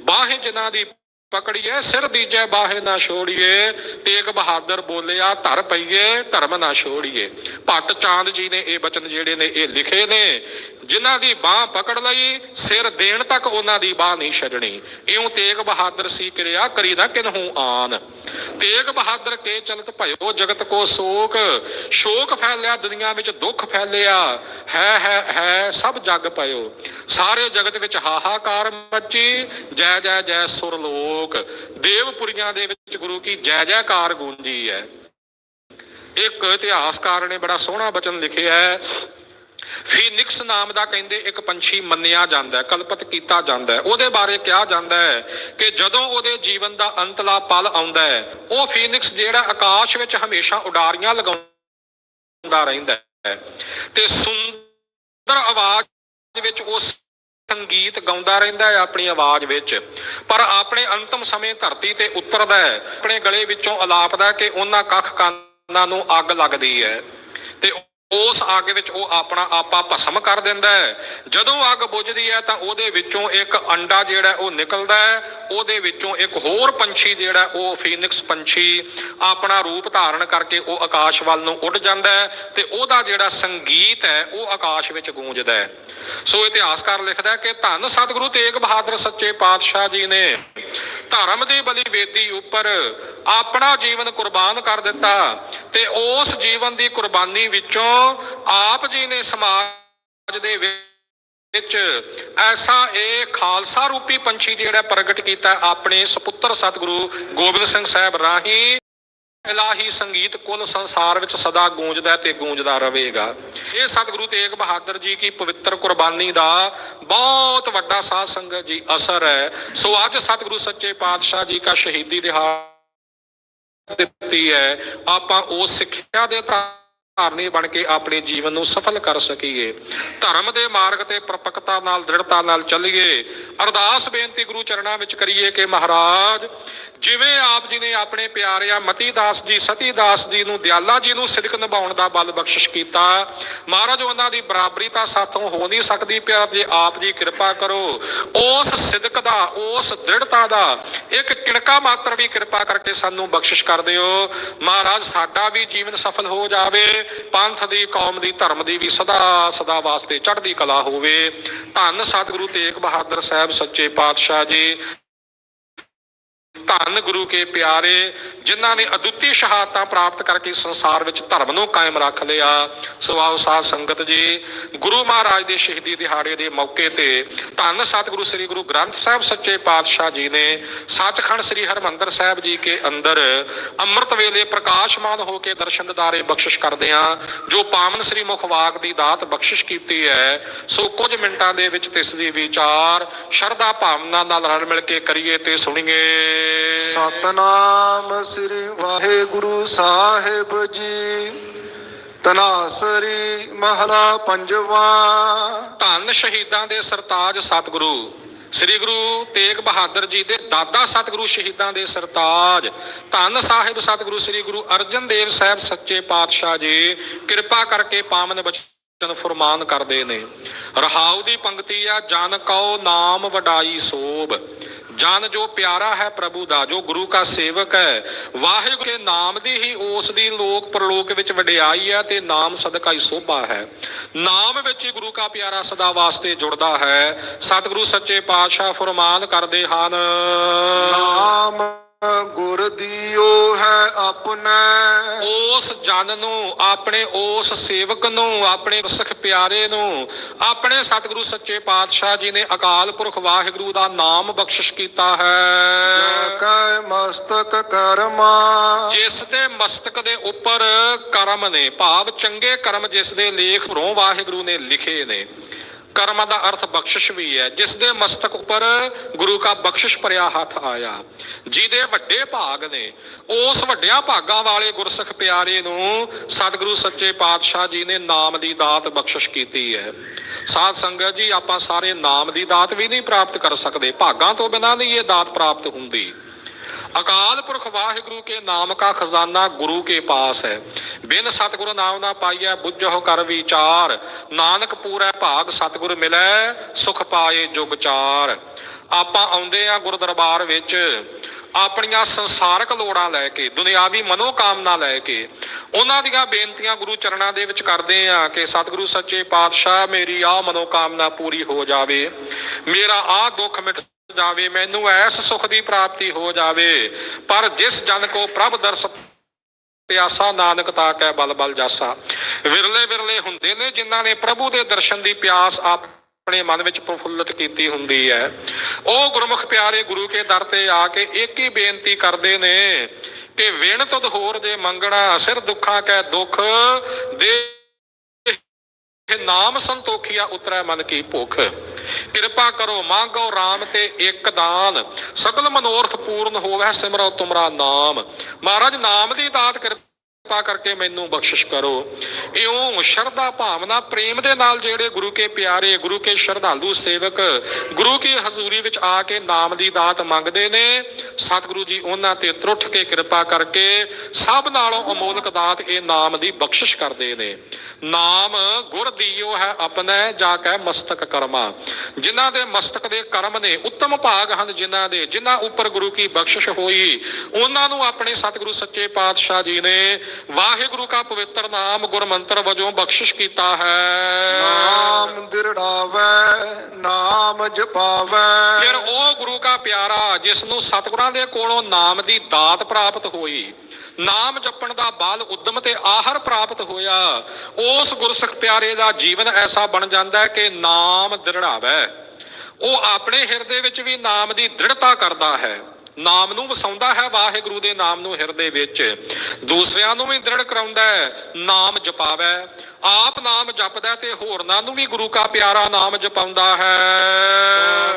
ਬਾਹੇ ਜਿਨ੍ਹਾਂ ਦੀ ਪਕੜੀਏ, ਸਿਰ ਦੀਜੇ ਬਾਹੇ ਨਾ ਛੋੜੀਏ, ਤੇਗ ਬਹਾਦਰ ਬੋਲਿਆ, ਧਰ ਪਈਏ, ਧਰਮ ਨਾ ਛੋੜੀਏ। ਭੱਟ ਚਾਂਦ ਜੀ ਨੇ ਇਹ ਬਚਨ ਜਿਹੜੇ ਨੇ, ਇਹ ਲਿਖੇ ਨੇ, ਜਿਨ੍ਹਾਂ ਦੀ ਬਾਹ ਪਕੜ ਲਈ, ਸਿਰ ਦੇਣ ਤੱਕ ਉਹਨਾਂ ਦੀ ਬਾਹ ਨਹੀਂ ਛੱਡਣੀ। ਇਉਂ ਤੇਗ ਬਹਾਦਰ ਸੀ ਕਿਰਿਆ, ਕਰੀ ਨਾ ਕਿਨਹੂ ਆਨ। ਤੇਗ ਬਹਾਦਰ ਕੇ ਚਲਤ ਭਇਓ ਜਗਤ ਕੋ ਸ਼ੋਕ ਸ਼ੋਕ ਫੈਲਿਆ, ਦੁਨੀਆ ਵਿੱਚ ਦੁੱਖ ਫੈਲਿਆ। ਹੈ ਹੈ ਹੈ, ਸਭ ਜਗ ਪਇਓ। ਸਾਰੇ ਜਗਤ ਵਿੱਚ ਹਾਹਾਕਾਰ ਮੱਚੀ, ਜੈ ਜੈ ਜੈ ਸੁਰ ਲੋਕ। ਦੇਵਪੁਰੀਆਂ ਦੇ ਵਿੱਚ ਗੁਰੂ ਕੀ ਜੈ ਜੈਕਾਰ ਗੂੰਜੀ ਹੈ। ਇੱਕ ਇਤਿਹਾਸਕਾਰ ਨੇ ਬੜਾ ਸੋਹਣਾ ਬਚਨ ਲਿਖਿਆ ਹੈ। ਫੀਨਿਕਸ ਨਾਮ ਦਾ ਕਹਿੰਦੇ ਇੱਕ ਪੰਛੀ ਮੰਨਿਆ ਜਾਂਦਾ ਹੈ, ਕਲਪਤ ਕੀਤਾ ਜਾਂਦਾ ਹੈ। ਉਹਦੇ ਬਾਰੇ ਕਿਹਾ ਜਾਂਦਾ ਹੈ ਕਿ ਜਦੋਂ ਉਹਦੇ ਜੀਵਨ ਦਾ ਅੰਤਲਾ ਪਲ ਆਉਂਦਾ ਹੈ, ਉਹ ਫੀਨਿਕਸ ਜਿਹੜਾ ਆਕਾਸ਼ ਵਿੱਚ ਹਮੇਸ਼ਾ ਉਡਾਰੀਆਂ ਲਗਾਉਂਦਾ ਰਹਿੰਦਾ ਹੈ। ਤੇ ਸੁੰਦਰ ਆਵਾਜ਼ ਵਿੱਚ ਉਹ ਸੰਗੀਤ ਗਾਉਂਦਾ ਰਹਿੰਦਾ ਹੈ ਆਪਣੀ ਆਵਾਜ਼ ਵਿੱਚ। ਪਰ ਆਪਣੇ ਅੰਤਮ ਸਮੇਂ ਧਰਤੀ ਤੇ ਉਤਰਦਾ ਹੈ। ਆਪਣੇ ਗਲੇ ਵਿੱਚੋਂ ਅਲਾਪਦਾ ਕਿ ਉਹਨਾਂ ਕੱਖ ਕਾਨਾਂ ਨੂੰ ਅੱਗ ਲੱਗਦੀ ਹੈ। ਤੇ ਉਸ ਅੱਗ ਵਿੱਚ ਉਹ ਆਪਣਾ ਆਪਾ ਭਸਮ ਕਰ ਦਿੰਦਾ ਹੈ। ਜਦੋਂ ਅੱਗ ਬੁਝਦੀ ਹੈ ਤਾਂ ਉਹਦੇ ਵਿੱਚੋਂ ਇੱਕ ਅੰਡਾ ਜਿਹੜਾ ਉਹ ਨਿਕਲਦਾ ਹੈ। ਉਹਦੇ ਵਿੱਚੋਂ ਇੱਕ ਹੋਰ ਪੰਛੀ ਜਿਹੜਾ ਉਹ ਫੀਨਿਕਸ ਪੰਛੀ ਆਪਣਾ ਰੂਪ ਧਾਰਨ ਕਰਕੇ ਉਹ ਆਕਾਸ਼ ਵੱਲ ਨੂੰ ਉੱਡ ਜਾਂਦਾ ਹੈ ਤੇ ਉਹਦਾ ਜਿਹੜਾ ਸੰਗੀਤ ਹੈ ਉਹ ਆਕਾਸ਼ ਵਿੱਚ ਗੂੰਜਦਾ ਹੈ। ਸੋ ਇਤਿਹਾਸਕਾਰ ਲਿਖਦਾ ਹੈ ਕਿ ਧੰਨ ਸਤਿਗੁਰੂ ਤੇਗ ਬਹਾਦਰ ਸੱਚੇ ਪਾਤਸ਼ਾਹ ਜੀ ਨੇ ਧਰਮ ਦੀ ਬਲੀ ਵੇਦੀ ਉੱਪਰ ਆਪਣਾ ਜੀਵਨ ਕੁਰਬਾਨ ਕਰ ਦਿੱਤਾ ਤੇ ਉਸ ਜੀਵਨ ਦੀ ਕੁਰਬਾਨੀ ਵਿੱਚੋਂ ਆਪ ਜੀ ਨੇ ਸਮਾਜ ਦੇ ਵਿੱਚ ਐਸਾ ਇਹ ਖਾਲਸਾ ਰੂਪੀ ਪੰਛੀ ਜਿਹੜਾ ਪ੍ਰਗਟ ਕੀਤਾ ਆਪਣੇ ਸੁਪੁੱਤਰ ਸਤਿਗੁਰੂ ਗੋਬਿੰਦ ਸਿੰਘ ਸਾਹਿਬ ਰਾਹੀਂ। ਇਲਾਹੀ ਸੰਗੀਤ ਕੁੱਲ ਸੰਸਾਰ ਵਿੱਚ ਸਦਾ ਗੂੰਜਦਾ ਤੇ ਗੂੰਜਦਾ ਰਹੇਗਾ। ਇਹ ਸਤਿਗੁਰੂ ਤੇਗ ਬਹਾਦਰ ਜੀ ਕੀ ਪਵਿੱਤਰ ਕੁਰਬਾਨੀ ਦਾ ਬਹੁਤ ਵੱਡਾ ਸਾਧ ਸੰਗਤ ਜੀ ਅਸਰ ਹੈ। ਸੋ ਅੱਜ ਸਤਿਗੁਰੂ ਸੱਚੇ ਪਾਤਸ਼ਾਹ ਜੀ ਦਾ ਸ਼ਹੀਦੀ ਦਿਹਾੜਾ ਦਿੱਤੀ ਹੈ। ਆਪਾਂ ਉਸ ਸਿੱਖਿਆ ਦੇ ਧਾਰਨੀ ਬਣ ਕੇ ਆਪਣੇ ਜੀਵਨ ਨੂੰ ਸਫਲ ਕਰ ਸਕੀਏ। ਧਰਮ ਦੇ ਮਾਰਗ ਤੇ ਪ੍ਰਪਕਤਾ ਨਾਲ, ਦ੍ਰਿੜਤਾ ਨਾਲ ਚੱਲੀਏ। ਅਰਦਾਸ ਬੇਨਤੀ ਗੁਰੂ ਚਰਨਾਂ ਵਿੱਚ ਕਰੀਏ ਕਿ ਮਹਾਰਾਜ, ਜਿਵੇਂ ਆਪ ਜੀ ਨੇ ਆਪਣੇ ਪਿਆਰਿਆਂ ਮਤੀ ਦਾਸ ਜੀ ਸਤੀ ਦਾਸ ਜੀ ਨੂੰ, ਦਿਆਲਾ ਜੀ ਨੂੰ ਸਿਦਕ ਨਿਭਾਉਣ ਦਾ ਬਲ ਬਖਸ਼ਿਸ਼ ਕੀਤਾ, ਮਹਾਰਾਜ ਉਹਨਾਂ ਦੀ ਬਰਾਬਰੀ ਤਾਂ ਸਾਥੋਂ ਹੋ ਨਹੀਂ ਸਕਦੀ, ਪਿਆਰ ਜੇ, ਆਪ ਜੀ ਕਿਰਪਾ ਕਰੋ। ਉਸ ਸਿਦਕ ਦਾ, ਉਸ ਦ੍ਰਿੜਤਾ ਦਾ, ਇੱਕ ਕਿਣਕਾ ਮਾਤਰ ਵੀ ਕਿਰਪਾ ਕਰਕੇ ਸਾਨੂੰ ਬਖਸ਼ਿਸ਼ ਕਰ ਦਿਓ। ਮਹਾਰਾਜ, ਸਾਡਾ ਵੀ ਜੀਵਨ ਸਫਲ ਹੋ ਜਾਵੇ। ਪੰਥ ਦੀ, ਕੌਮ ਦੀ, ਧਰਮ ਦੀ ਵੀ ਸਦਾ ਸਦਾ ਵਾਸਤੇ ਚੜ੍ਹਦੀ ਕਲਾ ਹੋਵੇ। ਧੰਨ ਸਤਿਗੁਰੂ ਤੇਗ ਬਹਾਦਰ ਸਾਹਿਬ, ਸੱਚੇ ਪਾਤਸ਼ਾਹ ਜੀ। ਧੰਨ ਗੁਰੂ ਕੇ ਪਿਆਰੇ, ਜਿਨ੍ਹਾਂ ਨੇ ਅਦੁੱਤੀ ਸ਼ਹਾਦਤਾਂ ਪ੍ਰਾਪਤ ਕਰਕੇ ਸੰਸਾਰ ਵਿੱਚ ਧਰਮ ਨੂੰ ਕਾਇਮ ਰੱਖ ਲਿਆ। ਸੋ ਆਓ ਸਾਧ ਸੰਗਤ ਜੀ, ਗੁਰੂ ਮਹਾਰਾਜ ਦੇ ਸ਼ਹੀਦੀ ਦਿਹਾੜੇ ਦੇ ਮੌਕੇ ਤੇ ਧੰਨ ਸਤਿਗੁਰੂ ਸ੍ਰੀ ਗੁਰੂ ਗ੍ਰੰਥ ਸਾਹਿਬ ਸੱਚੇ ਪਾਤਸ਼ਾਹ ਜੀ ਨੇ ਸੱਚਖੰਡ ਸ੍ਰੀ ਹਰਮੰਦਰ ਸਾਹਿਬ ਜੀ ਕੇ ਅੰਦਰ ਅੰਮ੍ਰਿਤ ਵੇਲੇ ਪ੍ਰਕਾਸ਼ਮਾਨ ਹੋ ਕੇ ਦਰਸ਼ਨ ਦਿਦਾਰੇ ਬਖਸ਼ਿਸ਼ ਕਰਦੇ ਆ ਜੋ ਪਾਵਨ ਸ੍ਰੀ ਮੁਖ ਵਾਕ ਦੀ ਦਾਤ ਬਖਸ਼ਿਸ਼ ਕੀਤੀ ਹੈ, ਸੋ ਕੁਝ ਮਿੰਟਾਂ ਦੇ ਵਿੱਚ ਤਿਸ ਦੀ ਵਿਚਾਰ ਸ਼ਰਧਾ ਭਾਵਨਾ ਨਾਲ ਰਲ ਮਿਲ ਕੇ ਕਰੀਏ ਤੇ ਸੁਣੀਏ। ਸਤਨਾਮ ਸ੍ਰੀ ਵਾਹਿਗੁਰੂ ਸਾਹਿਬ ਜੀ। ਤਨਾਸਰੀ ਮਹਲਾ ਪੰਜਵਾ। ਧੰਨ ਸ਼ਹੀਦਾਂ ਦੇ ਸਰਤਾਜ ਸਤਿਗੁਰੂ। ਸ੍ਰੀ ਗੁਰੂ ਤੇਗ ਬਹਾਦਰ ਜੀ ਦੇ ਦਾਦਾ ਸਤਿਗੁਰੂ ਸ਼ਹੀਦਾਂ ਦੇ ਸਰਤਾਜ। ਧੰਨ ਸਾਹਿਬ ਸਤਿਗੁਰੂ ਸ੍ਰੀ ਗੁਰੂ ਅਰਜਨ ਦੇਵ ਸਾਹਿਬ ਸੱਚੇ ਪਾਤਸ਼ਾਹ ਜੀ, ਕਿਰਪਾ ਕਰਕੇ ਪਾਵਨ ਬਚਨ ਫਰਮਾਨ ਕਰਦੇ ਨੇ। ਰਹਾਉ ਦੀ ਪੰਕਤੀ ਆ, ਜਨ ਕਉ ਨਾਮ ਵਡਾਈ ਸੋਭ। ਜਨ ਜੋ ਪਿਆਰਾ ਹੈ ਪ੍ਰਭੂ ਦਾ, ਜੋ ਗੁਰੂ ਕਾ ਸੇਵਕ ਹੈ। ਵਾਹਿਗੁਰੂ ਦੇ ਨਾਮ ਦੀ ਹੀ ਉਸ ਦੀ ਲੋਕ ਪ੍ਰਲੋਕ ਵਿੱਚ ਵਡਿਆਈ ਹੈ ਤੇ ਨਾਮ ਸਦਕਾ ਹੀ ਸੋਭਾ ਹੈ। ਨਾਮ ਵਿੱਚ ਹੀ ਗੁਰੂ ਕਾ ਪਿਆਰਾ ਸਦਾ ਵਾਸਤੇ ਜੁੜਦਾ ਹੈ। ਸਤਿਗੁਰੂ ਸੱਚੇ ਪਾਤਸ਼ਾਹ ਫਰਮਾਨ ਕਰਦੇ ਹਨ, ਨਾਮ ਗੁਰ ਦੀਓ ਹੈ ਆਪਣੇ। ਉਸ ਜਨ ਨੂੰ ਆਪਣੇ ਉਸ ਸੇਵਕ ਨੂੰ ਆਪਣੇ ਸਿੱਖ ਪਿਆਰੇ ਨੂੰ ਆਪਣੇ ਸਤਿਗੁਰੂ ਸੱਚੇ ਪਾਤਸ਼ਾਹ ਜੀ ਨੇ ਅਕਾਲ ਪੁਰਖ ਵਾਹਿਗੁਰੂ ਦਾ ਨਾਮ ਬਖਸ਼ਿਸ਼ ਕੀਤਾ ਹੈ। ਕੈ ਮਸਤਕ ਕਰਮਾ। ਜਿਸ ਦੇ ਮਸਤਕ ਦੇ ਉੱਪਰ ਕਰਮ ਨੇ ਭਾਵ ਚੰਗੇ ਕਰਮ ਜਿਸ ਦੇ ਲੇਖ ਭਰੋਂ ਵਾਹਿਗੁਰੂ ਨੇ ਲਿਖੇ ਨੇ। ਕਰਮ ਦਾ ਅਰਥ ਬਖਸ਼ਿਸ਼ ਵੀ ਹੈ, ਜਿਸ ਦੇ ਮਸਤਕ ਉੱਪਰ ਗੁਰੂ ਕਾ ਬਖਸ਼ਿਸ਼ ਭਰਿਆ ਹੱਥ ਆਇਆ। ਜਿਹਦੇ ਵੱਡੇ ਭਾਗ ਨੇ, ਉਸ ਵੱਡਿਆਂ ਭਾਗਾਂ ਵਾਲੇ ਗੁਰਸਿੱਖ ਪਿਆਰੇ ਨੂੰ ਸਤਿਗੁਰੂ ਸੱਚੇ ਪਾਤਸ਼ਾਹ ਜੀ ਨੇ ਨਾਮ ਦੀ ਦਾਤ ਬਖਸ਼ਿਸ਼ ਕੀਤੀ ਹੈ। ਸਾਧ ਸੰਗਤ ਜੀ, ਆਪਾਂ ਸਾਰੇ ਨਾਮ ਦੀ ਦਾਤ ਵੀ ਨਹੀਂ ਪ੍ਰਾਪਤ ਕਰ ਸਕਦੇ। ਭਾਗਾਂ ਤੋਂ ਬਿਨਾਂ ਨਹੀਂ ਇਹ ਦਾਤ ਪ੍ਰਾਪਤ ਹੁੰਦੀ। ਅਕਾਲ ਪੁਰਖ ਵਾਹਿਗੁਰੂ ਕੇ ਨਾਮ ਕਾ ਖਜ਼ਾਨਾ ਗੁਰੂ ਕੇ ਪਾਸ ਹੈ। ਬਿਨ ਸਤਿਗੁਰ ਨਾਮ ਨਾ ਪਾਈਐ, ਬੁੱਝੋ ਕਰ ਵਿਚਾਰ। ਨਾਨਕ ਪੂਰੈ ਭਾਗ ਸਤਿਗੁਰ ਮਿਲੈ, ਸੁਖ ਪਾਏ ਜੁਗ ਚਾਰ। ਆਪਾਂ ਆਉਂਦੇ ਆ ਗੁਰ ਦਰਬਾਰ ਵਿੱਚ, ਆਪਣੀਆਂ ਸੰਸਾਰਕ ਲੋੜਾਂ ਲੈ ਕੇ, ਦੁਨਿਆਵੀ ਮਨੋਕਾਮਨਾ ਲੈ ਕੇ। ਉਹਨਾਂ ਦੀਆਂ ਬੇਨਤੀਆਂ ਗੁਰੂ ਚਰਨਾਂ ਦੇ ਵਿੱਚ ਕਰਦੇ ਆ ਕਿ ਸਤਿਗੁਰੂ ਸੱਚੇ ਪਾਤਸ਼ਾਹ, ਮੇਰੀ ਆਹ ਮਨੋਕਾਮਨਾ ਪੂਰੀ ਹੋ ਜਾਵੇ। ਮੇਰਾ ਆਹ ਦੁੱਖ ਮਿਟ ਜਾਵੇ, ਮੈਨੂੰ ਐਸ ਸੁਖ ਦੀ ਪ੍ਰਾਪਤੀ ਹੋ ਜਾਵੇ। ਪਰ ਜਿਸ ਜਨ ਕੋ ਪ੍ਰਭ ਦਰਸ ਪਿਆਸਾ, ਨਾਨਕ ਤਾ ਕੈ ਬਲ ਬਲ ਜਾਸਾ। ਵਿਰਲੇ ਵਿਰਲੇ ਹੁੰਦੇ ਨੇ ਜਿਨ੍ਹਾਂ ਨੇ ਪ੍ਰਭੂ ਦੇ ਦਰਸ਼ਨ ਦੀ ਪਿਆਸ ਆਪਣੇ ਮਨ ਵਿੱਚ ਪ੍ਰਫੁੱਲਤ ਕੀਤੀ ਹੁੰਦੀ ਹੈ। ਉਹ ਗੁਰਮੁਖ ਪਿਆਰੇ ਗੁਰੂ ਕੇ ਦਰ ਤੇ ਆ ਕੇ ਇੱਕ ਹੀ ਬੇਨਤੀ ਕਰਦੇ ਨੇ ਕਿ ਵਿਣ ਤੁਧ ਹੋਰ ਦੇ ਮੰਗਣਾ, ਸਿਰ ਦੁੱਖਾਂ ਕੈ ਦੁੱਖ ਦੇ ਨਾਮ ਸੰਤੋਖੀਆ ਉਤਰੈ ਮਨ ਕੀ ਭੁੱਖ। ਕਿਰਪਾ ਕਰੋ, ਮੰਗੋ RAM ਤੇ ਇੱਕ ਦਾਨ। ਸਕਲ ਮਨੋਰਥ ਪੂਰਨ ਹੋਵੇ ਸਿਮਰੋ ਤੁਮਰਾ ਨਾਮ। ਮਹਾਰਾਜ, ਨਾਮ ਦੀ ਦਾਤ ਕਿਰਪਾ ਕਿਰਪਾ ਕਰਕੇ ਮੈਨੂੰ ਬਖਸ਼ਿਸ਼ ਕਰੋ। ਇਉਂ ਸ਼ਰਧਾ ਭਾਵਨਾ ਪ੍ਰੇਮ ਦੇ ਨਾਲ ਜਿਹੜੇ ਗੁਰੂ ਕੇ ਪਿਆਰੇ, ਗੁਰੂ ਕੇ ਸ਼ਰਧਾਲੂ ਸੇਵਕ, ਗੁਰੂ ਕੀ ਹਜ਼ੂਰੀ ਵਿੱਚ ਆ ਕੇ ਨਾਮ ਦੀ ਦਾਤ ਮੰਗਦੇ ਨੇ, ਸਤਿਗੁਰੂ ਜੀ ਉਹਨਾਂ ਤੇ ਤਰੁੱਠ ਕੇ ਕਿਰਪਾ ਕਰਕੇ ਸਭ ਨਾਲੋਂ ਅਮੋਲਕ ਦਾਤ ਇਹ ਨਾਮ ਦੀ ਬਖਸ਼ਿਸ਼ ਕਰਦੇ ਨੇ। ਨਾਮ ਗੁਰ ਦੀਓ ਹੈ ਆਪਣਾ ਜਾ ਕੇ ਮਸਤਕ ਕਰਮਾ। ਜਿਨ੍ਹਾਂ ਦੇ ਮਸਤਕ ਦੇ ਕਰਮ ਨੇ ਉੱਤਮ ਭਾਗ ਹਨ ਜਿਨ੍ਹਾਂ ਦੇ, ਜਿਨ੍ਹਾਂ ਉੱਪਰ ਗੁਰੂ ਕੀ ਬਖਸ਼ਿਸ਼ ਹੋਈ, ਉਹਨਾਂ ਨੂੰ ਆਪਣੇ ਸਤਿਗੁਰੂ ਸੱਚੇ ਪਾਤਸ਼ਾਹ ਜੀ ਨੇ ਵਾਹਿਗੁਰੂ ਦਾ ਪਵਿੱਤਰ ਨਾਮ ਗੁਰਮੰਤਰ ਵਜੋਂ ਬਖਸ਼ਿਸ਼ ਕੀਤਾ ਹੈ। ਨਾਮ ਦਿਰੜਾਵੇ ਨਾਮ ਜਪਾਵੇ। ਫਿਰ ਉਹ ਗੁਰੂ ਕਾ ਪਿਆਰਾ ਜਿਸ ਨੂੰ ਸਤਿਗੁਰਾਂ ਦੇ ਕੋਲੋਂ ਨਾਮ ਦੀ ਦਾਤ ਪ੍ਰਾਪਤ ਹੋਈ ਨਾਮ ਜਪਣ ਦਾ ਬਲ ਉਦਮ ਤੇ ਆਹਰ ਪ੍ਰਾਪਤ ਹੋਇਆ ਉਸ ਗੁਰਸਿੱਖ ਪਿਆਰੇ ਦਾ ਜੀਵਨ ਐਸਾ ਬਣ ਜਾਂਦਾ ਹੈ ਕਿ ਨਾਮ ਦ੍ਰਿੜਾਵੇ। ਉਹ ਆਪਣੇ ਹਿਰਦੇ ਵਿੱਚ ਵੀ ਨਾਮ ਦੀ ਦ੍ਰਿੜਤਾ ਕਰਦਾ ਹੈ। ਨਾਮ ਨੂੰ ਵਸਾਉਂਦਾ ਹੈ ਵਾਹਿਗੁਰੂ ਦੇ ਨਾਮ ਨੂੰ ਹਿਰਦੇ ਵਿੱਚ। ਦੂਸਰਿਆਂ ਨੂੰ ਵੀ ਦ੍ਰਿੜ ਕਰਾਉਂਦਾ ਹੈ ਨਾਮ ਜਪਾਵੇ। ਆਪ ਨਾਮ ਜਪਦਾ ਤੇ ਹੋਰਨਾਂ ਨੂੰ ਵੀ ਗੁਰੂ ਕਾ ਪਿਆਰਾ ਨਾਮ ਜਪਾਉਂਦਾ ਹੈ।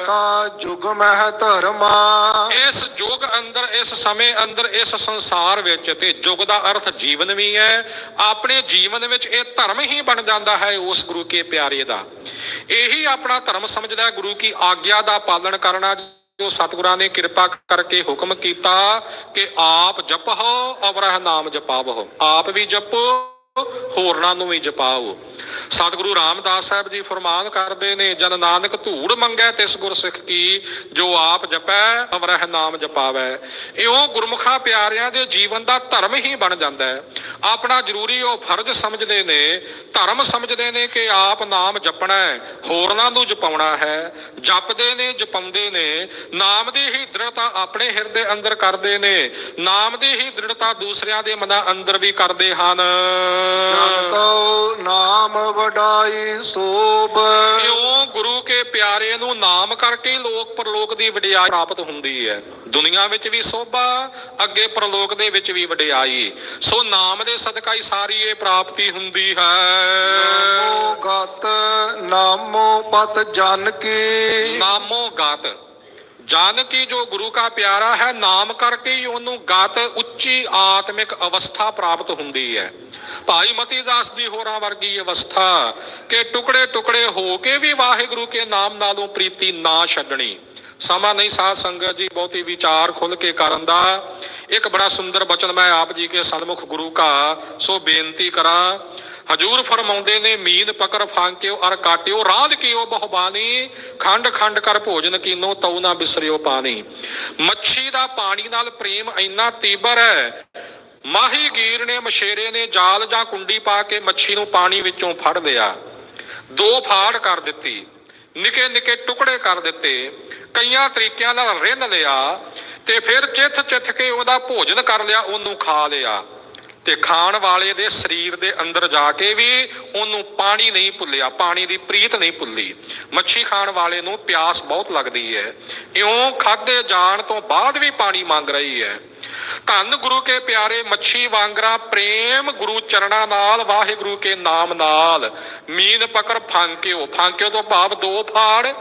ਕਾ ਜੁਗ ਮਹਿ ਧਰਮਾ। ਇਸ ਯੁੱਗ ਅੰਦਰ ਇਸ ਸਮੇਂ ਅੰਦਰ ਇਸ ਸੰਸਾਰ ਵਿੱਚ ਤੇ ਯੁੱਗ ਦਾ ਅਰਥ ਜੀਵਨ ਵੀ ਹੈ। ਆਪਣੇ ਜੀਵਨ ਵਿੱਚ ਇਹ ਧਰਮ ਹੀ ਬਣ ਜਾਂਦਾ ਹੈ ਉਸ ਗੁਰੂ ਕੇ ਪਿਆਰੇ ਦਾ। ਇਹੀ ਆਪਣਾ ਧਰਮ ਸਮਝਦਾ ਹੈ ਗੁਰੂ ਕੀ ਆਗਿਆ ਦਾ ਪਾਲਣ ਕਰਨਾ ਜੋ ਸਤਿਗੁਰਾਂ ਨੇ ਕਿਰਪਾ ਕਰਕੇ ਹੁਕਮ ਕੀਤਾ ਕਿ ਆਪ ਜਪੋ ਅਵਰਹ ਨਾਮ ਜਪਾਵੋ ਆਪ ਵੀ ਜਪੋ ਹੋਰਨਾਂ ਨੂੰ ਵੀ ਜਪਾਓ। ਸਤਿਗੁਰੂ ਰਾਮਦਾਸ ਸਾਹਿਬ ਜੀ ਫਰਮਾਨ ਕਰਦੇ ਨੇ, ਜਨ ਨਾਨਕ ਧੂੜ ਮੰਗੈ, ਤਿਸ ਗੁਰਸਿੱਖ ਕੀ ਜੋ ਆਪ ਜਪੈ ਅਵਰਹ ਨਾਮ ਜਪਾਵੈ। ਇਉਂ ਗੁਰਮੁਖਾਂ ਪਿਆਰਿਆਂ ਦੇ ਜੀਵਨ ਦਾ ਧਰਮ ਹੀ ਬਣ ਜਾਂਦਾ ਹੈ। ਆਪਣਾ ਜ਼ਰੂਰੀ ਉਹ ਫਰਜ਼ ਸਮਝਦੇ ਨੇ, ਧਰਮ ਸਮਝਦੇ ਨੇ ਕਿ ਆਪ ਨਾਮ ਜਪਣਾ ਹੈ, ਹੋਰਨਾਂ ਨੂੰ ਜਪਾਉਣਾ ਹੈ। ਜਪਦੇ ਨੇ, ਜਪਾਉਂਦੇ ਨੇ, ਨਾਮ ਦੀ ਹੀ ਦ੍ਰਿੜਤਾ ਆਪਣੇ ਹਿਰਦੇ ਅੰਦਰ ਕਰਦੇ ਨੇ, ਨਾਮ ਦੀ ਹੀ ਦ੍ਰਿੜਤਾ ਦੂਸਰਿਆਂ ਦੇ ਮਨਾਂ ਅੰਦਰ ਵੀ ਕਰਦੇ ਹਨ। ਜਨ ਕਉ ਨਾਮ ਵਡਾਈ ਸੋਭ। ਕਿਉਂ ਗੁਰੂ ਕੇ ਪਿਆਰੇ ਨੂੰ ਨਾਮ ਕਰਕੇ ਹੀ ਲੋਕ ਪਰਲੋਕ ਦੀ ਵਡਿਆਈ ਪ੍ਰਾਪਤ ਹੁੰਦੀ ਹੈ? ਦੁਨੀਆ ਵਿੱਚ ਵੀ ਸੋਭਾ ਅੱਗੇ ਪਰਲੋਕ ਦੇ ਵਿੱਚ ਵੀ ਵਡਿਆਈ। ਸੋ ਨਾਮ ਦੇ ਸਦਕਾ ਹੀ ਸਾਰੀ ਇਹ ਪ੍ਰਾਪਤੀ ਹੁੰਦੀ ਹੈ। ਨਾਮੋ ਗਤ ਨਾਮੋ ਪਤ ਜਨ ਕੀ। ਨਾਮੋ ਗਾਤ। ਜਾਨ ਕੀ ਜੋ ਗੁਰੂ ਕਾ ਪਿਆਰਾ ਹੈ ਨਾਮ ਕਰਕੇ ਹੀ ਉਹਨੂੰ ਗਾਤ ਉੱਚੀ ਆਤਮਿਕ ਅਵਸਥਾ ਪ੍ਰਾਪਤ ਹੁੰਦੀ ਹੈ। ਭਾਈ ਮਤੀ ਦਾਸ ਦੀ ਹੋਰਾਂ ਵਰਗੀ ਅਵਸਥਾ ਕਿ ਟੁਕੜੇ ਟੁਕੜੇ ਹੋ ਕੇ ਵੀ ਵਾਹਿਗੁਰੂ ਕੇ ਨਾਮ ਨਾਲੋਂ ਪ੍ਰੀਤੀ ਨਾ ਛੱਡਣੀ। ਸਮਾਂ ਨਹੀਂ ਸਾਧ ਸੰਗਤ ਜੀ, ਬਹੁਤੀ ਵਿਚਾਰ ਖੁੱਲ ਕੇ ਕਰਨ ਦਾ। ਇੱਕ ਬੜਾ ਸੁੰਦਰ ਬਚਨ ਮੈਂ ਆਪ ਜੀ ਕੇ ਸਨਮੁਖ ਗੁਰੂ ਕਾ ਸੋ ਬੇਨਤੀ ਕਰਾਂ, ਹਜੂਰ ਫਰਮਾਉਂਦੇ ਨੇ, ਮੀਨ ਪਕਰ ਫਾਂਕਿਓ, ਅਰ ਕਾਟਿਓ ਰਾਂਧ ਕੀਓ ਬਹੁਬਾਨੀ ਖੰਡ ਖੰਡ ਕਰ ਭੋਜਨ ਕੀਨੋ, ਤਉ ਨਾ ਬਿਸਰਿਓ ਪਾਣੀ। ਮੱਛੀ ਦਾ ਪਾਣੀ ਨਾਲ ਪ੍ਰੇਮ ਇੰਨਾ ਤੀਬਰ ਹੈ ਮਾਹੀ ਗੀਰ ਨੇ ਮਛੇਰੇ ਨੇ ਜਾਲ ਜਾਂ ਕੁੰਡੀ ਪਾ ਕੇ ਮੱਛੀ ਨੂੰ ਪਾਣੀ ਵਿੱਚੋਂ ਫੜ ਲਿਆ। ਦੋ ਫਾੜ ਕਰ ਦਿੱਤੀ। ਨਿੱਕੇ ਨਿੱਕੇ ਟੁਕੜੇ ਕਰ ਦਿੱਤੇ। ਕਈਆਂ ਤਰੀਕਿਆਂ ਨਾਲ ਰਿੰਨ ਲਿਆ ਤੇ ਫਿਰ ਚਿੱਥ ਚਿੱਥ ਕੇ ਉਹਦਾ ਭੋਜਨ ਕਰ ਲਿਆ, ਉਹਨੂੰ ਖਾ ਲਿਆ। ਤੇ ਖਾਣ ਵਾਲੇ ਦੇ ਸਰੀਰ ਦੇ ਅੰਦਰ ਜਾ ਕੇ ਵੀ ਉਹਨੂੰ ਪਾਣੀ ਨਹੀਂ ਭੁੱਲਿਆ, ਪਾਣੀ ਦੀ ਪ੍ਰੀਤ ਨਹੀਂ ਭੁੱਲੀ। ਮੱਛੀ ਖਾਣ ਵਾਲੇ ਨੂੰ ਪਿਆਸ ਬਹੁਤ ਲੱਗਦੀ ਹੈ। ਇਉਂ ਖਾਦੇ ਜਾਣ ਤੋਂ ਬਾਅਦ ਵੀ ਪਾਣੀ ਮੰਗ ਰਹੀ ਹੈ। ਧੰਨ ਗੁਰੂ ਕੇ ਪਿਆਰੇ ਮੱਛੀ ਵਾਂਗਰਾ ਪ੍ਰੇਮ ਗੁਰੂ ਚਰਣਾ ਨਾਲ ਵਾਹਿਗੁਰੂ ਕੇ ਨਾਮ ਨਾਲ। ਮੀਨ ਪਕੜ ਫਾਂਕਿਓ ਫਾਂਕਿਓ ਤੋਂ ਭਾਵ ਦੋ ਫਾੜ।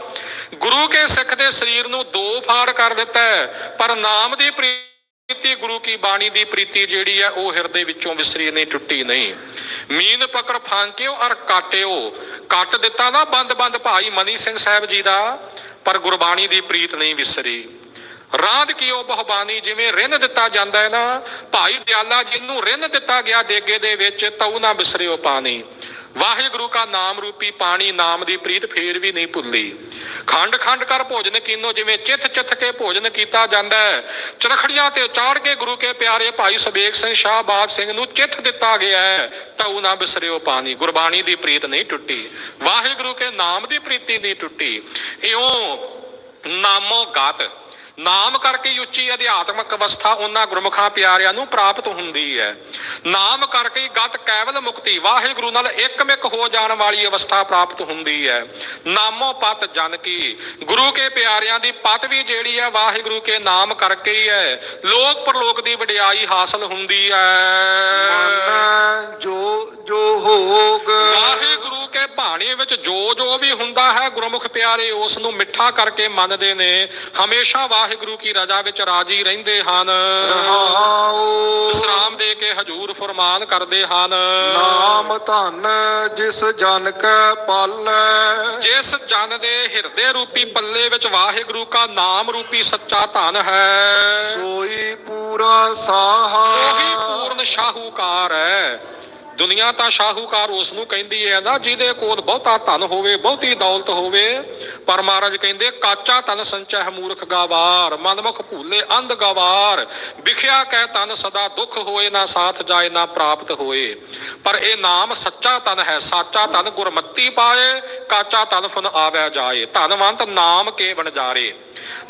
ਗੁਰੂ ਕੇ ਸਿੱਖ ਦੇ ਸਰੀਰ ਨੂੰ ਦੋ ਫਾੜ ਕਰ ਦਿੱਤਾ ਹੈ, ਪਰ ਨਾਮ ਦੀ ਪ੍ਰੀਤੀ ਗੁਰੂ ਕੀ ਬਾਣੀ ਦੀ ਪ੍ਰੀਤੀ ਜਿਹੜੀ ਹੈ ਉਹ ਹਿਰਦੇ ਵਿੱਚੋਂ ਵਿਸਰੀ ਨਹੀਂ ਟੁੱਟੀ ਨਹੀਂ। ਮੀਨ ਪਕੜ ਫਾਂਕਿਓ ਅਰ ਕਾਟਿਓ। ਕੱਟ ਦਿੱਤਾ ਨਾ ਬੰਦ ਬੰਦ ਭਾਈ ਮਨੀ ਸਿੰਘ ਸਾਹਿਬ ਜੀ ਦਾ ਪਰ ਗੁਰਬਾਣੀ ਦੀ ਪ੍ਰੀਤ ਨਹੀਂ ਵਿਸਰੀ। ਰਾਂਦ ਕੀਓ ਬਹੁਬਾਨੀ, ਜਿਵੇਂ ਰਿੰਨ ਦਿੱਤਾ ਜਾਂਦਾ ਹੈ ਨਾ, ਭਾਈ ਦਿਆਲਾ ਜੀ ਰਿੰਨ ਦਿੱਤਾ ਗਿਆ ਦੇਗੇ ਦੇ ਵਿੱਚ, ਤਉ ਨਾ ਬਿਸਰਿਓ ਪਾਣੀ। ਵਾਹਿਗੁਰੂ ਕਾ ਨਾਮ ਰੂਪੀ ਪਾਣੀ, ਨਾਮ ਦੀ ਪ੍ਰੀਤ ਫੇਰ ਵੀ ਨਹੀਂ ਭੁੱਲੀ। ਖੰਡ ਖੰਡ ਕਰ ਭੋਜਨ ਕੀਨੋ, ਜਿਵੇਂ ਚਿੱਥ ਚਿੱਥ ਕੇ ਭੋਜਨ ਕੀਤਾ ਜਾਂਦਾ ਹੈ। ਚਰਖੜੀਆਂ ਤੇ ਚਾੜ ਕੇ ਗੁਰੂ ਕੇ ਪਿਆਰੇ ਭਾਈ ਸਬੇਗ ਸਿੰਘ ਸ਼ਾਹਬਾਦ ਸਿੰਘ ਨੂੰ ਚਿੱਥ ਦਿੱਤਾ ਗਿਆ ਹੈ, ਤਉ ਨਾ ਬਿਸਰਿਓ ਪਾਣੀ। ਗੁਰਬਾਣੀ ਦੀ ਪ੍ਰੀਤ ਨਹੀਂ ਟੁੱਟੀ। ਵਾਹਿਗੁਰੂ ਕੇ ਨਾਮ ਦੀ ਪ੍ਰੀਤੀ ਨਹੀਂ ਟੁੱਟੀ। ਇਉਂ ਨਾਮੋ ਗਾਤ ਨਾਮ ਕਰਕੇ ਹੀ ਉੱਚੀ ਅਧਿਆਤਮਕ ਅਵਸਥਾ ਉਹਨਾਂ ਗੁਰਮੁਖਾਂ ਪਿਆਰਿਆਂ ਨੂੰ ਪ੍ਰਾਪਤ ਹੁੰਦੀ ਹੈ। ਨਾਮ ਕਰਕੇ ਹੀ ਗਤ ਕੈਵਲ ਮੁਕਤੀ ਵਾਹਿਗੁਰੂ ਨਾਲ ਇੱਕਮਿਕ ਹੋ ਜਾਣ ਵਾਲੀ ਅਵਸਥਾ ਪ੍ਰਾਪਤ ਹੁੰਦੀ ਹੈ। ਨਾਮੋ ਪਤ ਜਨ ਕੀ। ਗੁਰੂ ਕੇ ਪਿਆਰਿਆਂ ਦੀ ਪਤ ਵੀ ਜਿਹੜੀ ਹੈ ਵਾਹਿਗੁਰੂ ਕੇ ਨਾਮ ਕਰਕੇ ਹੀ ਹੈ। ਲੋਕ ਪਰਲੋਕ ਦੀ ਵਡਿਆਈ ਹਾਸਲ ਹੁੰਦੀ ਹੈ। ਮਨ ਜੋ ਜੋ ਹੋਗ। ਵਾਹਿਗੁਰੂ ਕੇ ਬਾਣੀ ਬਾਣੀ ਵਿੱਚ ਜੋ ਜੋ ਵੀ ਹੁੰਦਾ ਹੈ ਗੁਰਮੁਖ ਪਿਆਰੇ ਉਸ ਨੂੰ ਮਿੱਠਾ ਕਰਕੇ ਮੰਨਦੇ ਨੇ। ਹਮੇਸ਼ਾ ਵਾਹਿਗੁਰੂ ਕੀ ਰਜ਼ਾ ਵਿੱਚ ਰਾਜੀ ਰਹਿੰਦੇ ਹਨ। ਰਹਾਉ। ਵਿਸਰਾਮ ਦੇ ਕੇ ਹਜੂਰ ਫਰਮਾਨ ਕਰਦੇ ਹਨ। ਨਾਮ ਧਨ ਜਿਸ ਜਨ ਕੈ ਪਾਲੈ। ਜਿਸ ਜਨ ਦੇ ਹਿਰਦੇ ਰੂਪੀ ਪੱਲੇ ਵਿੱਚ ਵਾਹਿਗੁਰੂ ਕਾ ਨਾਮ ਰੂਪੀ ਸੱਚਾ ਧਨ ਹੈ। ਸੋਈ ਪੂਰਾ ਸਾਹਾ। ਉਹੀ ਪੂਰਨ ਸ਼ਾਹੂਕਾਰ ਹੈ। ਦੁਨੀਆ ਤਾਂ ਸ਼ਾਹੂਕਾਰ ਉਸ ਨੂੰ ਕਹਿੰਦੀ ਹੈ ਨਾ, ਜਿਹਦੇ ਕੋਲ ਬਹੁਤਾ ਧਨ ਹੋਵੇ, ਬਹੁਤੀ ਦੌਲਤ ਹੋਵੇ, ਪਰ ਮਹਾਰਾਜ ਕਹਿੰਦੇ, ਕਾਚਾ ਧਨ ਸੰਚੈ ਮੂਰਖ ਗਾਵਾਰ, ਮਨਮੁਖ ਭੂਲੇ ਅੰਧ ਗਵਾਰ, ਵਿਖਿਆ ਕਹਿ ਧਨ ਸਦਾ ਦੁੱਖ ਹੋਏ, ਨਾ ਸਾਥ ਜਾਏ, ਨਾ ਪ੍ਰਾਪਤ ਹੋਏ। ਪਰ ਇਹ ਨਾਮ ਸੱਚਾ ਧਨ ਹੈ, ਸਾਚਾ ਧਨ ਗੁਰਮਤੀ ਪਾਏ, ਕਾਚਾ ਧਨ ਫੁਨ ਆਵੈ ਜਾਏ। ਧਨਵੰਤ ਨਾਮ ਕੇ ਵਣਜਾਰੇ